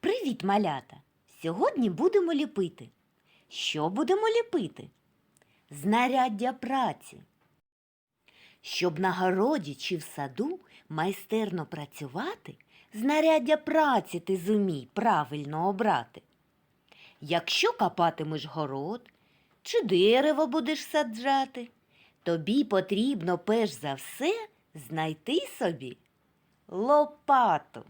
Привіт, малята! Сьогодні будемо ліпити. Що будемо ліпити? Знаряддя праці. Щоб на городі чи в саду майстерно працювати, знаряддя праці ти зумій правильно обрати. Якщо копатимеш город чи дерево будеш саджати, тобі потрібно перш за все знайти собі лопату.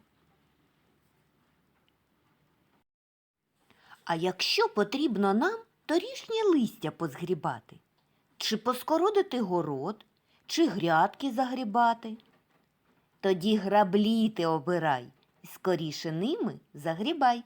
А якщо потрібно нам торішнє листя позгрібати, чи поскородити город, чи грядки загрібати, тоді граблі ти обирай скоріше ними загрібай.